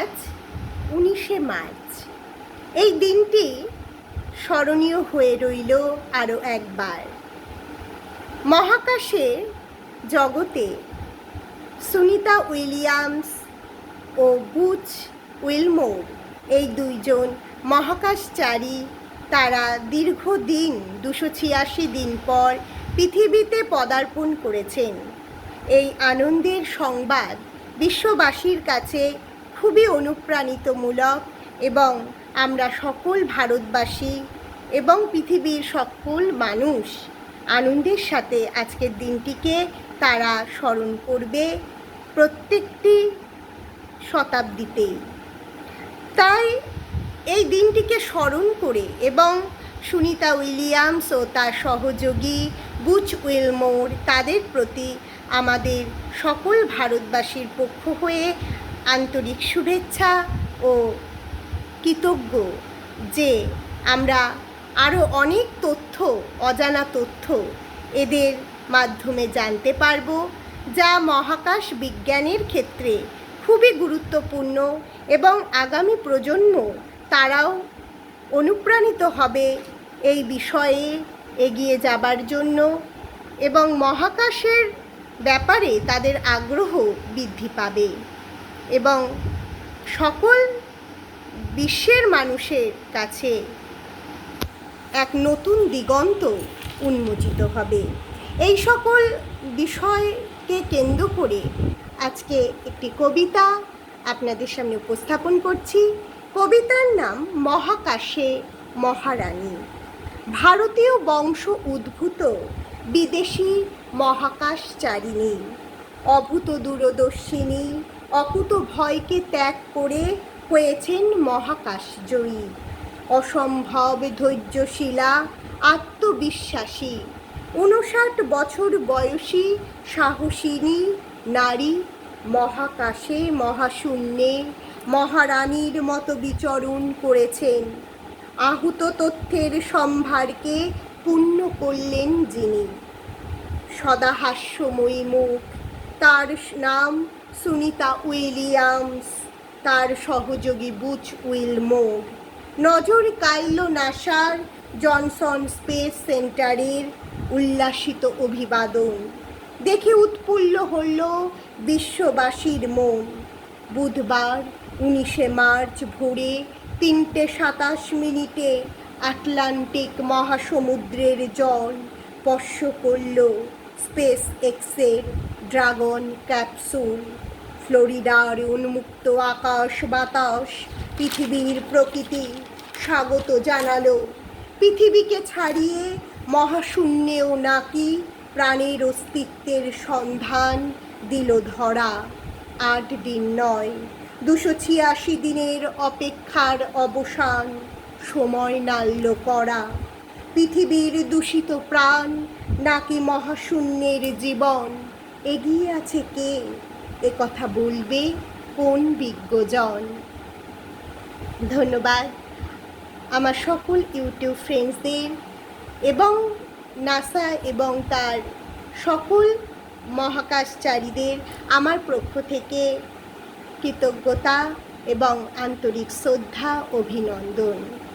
আজ উনিশে মার্চ। এই দিনটি স্মরণীয় হয়ে রইল আরও একবার। মহাকাশের জগতে সুনিতা উইলিয়ামস ও বুচ উইলমোর এই দুইজন মহাকাশচারী, তারা দীর্ঘদিন দুশো ছিয়াশি দিন পর পৃথিবীতে পদার্পণ করেছেন। এই আনন্দের সংবাদ বিশ্ববাসীর কাছে খুবই অনুপ্রাণিতমূলক এবং আমরা সকল ভারতবাসী এবং পৃথিবীর সকল মানুষ আনন্দের সাথে আজকের দিনটিকে তারা স্মরণ করবে প্রত্যেকটি শতাব্দীতেই। তাই এই দিনটিকে স্মরণ করে এবং সুনিতা উইলিয়ামস ও তার সহযোগী বুচ উইলমোর তাদের প্রতি আমাদের সকল ভারতবাসীর পক্ষ হয়ে আন্তরিক শুভেচ্ছা ও কৃতজ্ঞ যে আমরা আরও অনেক তথ্য, অজানা তথ্য এদের মাধ্যমে জানতে পারব, যা মহাকাশ বিজ্ঞানের ক্ষেত্রে খুবই গুরুত্বপূর্ণ এবং আগামী প্রজন্ম তারাও অনুপ্রাণিত হবে এই বিষয়ে এগিয়ে যাবার জন্য এবং মহাকাশের ব্যাপারে তাদের আগ্রহ বৃদ্ধি পাবে। এবং সকল বিশ্বের মানুষের কাছে এক নতুন দিগন্ত উন্মোচিত হবে। এই সকল বিষয়কে কেন্দ্র করে আজকে একটি কবিতা আপনাদের সামনে উপস্থাপন করছি। কবিতার নাম মহাকাশে মহারানী। ভারতীয় বংশ উদ্ভূত বিদেশি মহাকাশচারিণী অভূত দূরদর্শিনী অকুত ভয়কে ত্যাগ করে হয়েছেন মহাকাশ জয়ী। অসম্ভব ধৈর্যশীলা, আত্মবিশ্বাসী। উনষাট বছর বয়সী সাহসিনী, নারী, মহাকাশে মহাশূন্যে মহারানীর মতো বিচরণ করেছেন। আহুত তথ্যের সম্ভারকে পূর্ণ করলেন যিনি। সদাহাস্যময়ী মুখ, তার নাম সুনিতা উইলিয়ামস, তার সহযোগী বুচ উইলমোর। নজর কাইল নাসার, জনসন স্পেস সেন্টারের উল্লাসিত অভিবাদন। দেখে উৎফুল্ল হল বিশ্ববাসীর মন। বুধবার, উনিশে মার্চ ভোরে তিনটে সাতাশ মিনিটে আটলান্টিক মহাসমুদ্রের জল স্পর্শ করল। স্পেস এক্সের ড্রাগন ক্যাপসুল ফ্লোরিডার উন্মুক্ত আকাশ বাতাস, পৃথিবীর প্রকৃতি, স্বাগত জানালো। পৃথিবীকে ছাড়িয়ে মহাশূন্যেও নাকি প্রাণের অস্তিত্বের সন্ধান দিল ধরা। আট দিন নয়, দুশো ছিয়াশি দিনের অপেক্ষার অবসান সময় নাল্য করা পৃথিবীর দূষিত প্রাণ নাকি মহাশূন্যের জীবন? এগিয়ে আছে কে? এ কথা বলবে কোন বিজ্ঞজন? ধন্যবাদ। আমার সকল ইউটিউব ফ্রেন্ডসদের এবং নাসা এবং তার সকল মহাকাশচারীদের আমার পক্ষ থেকে কৃতজ্ঞতা এবং আন্তরিক শ্রদ্ধা, অভিনন্দন।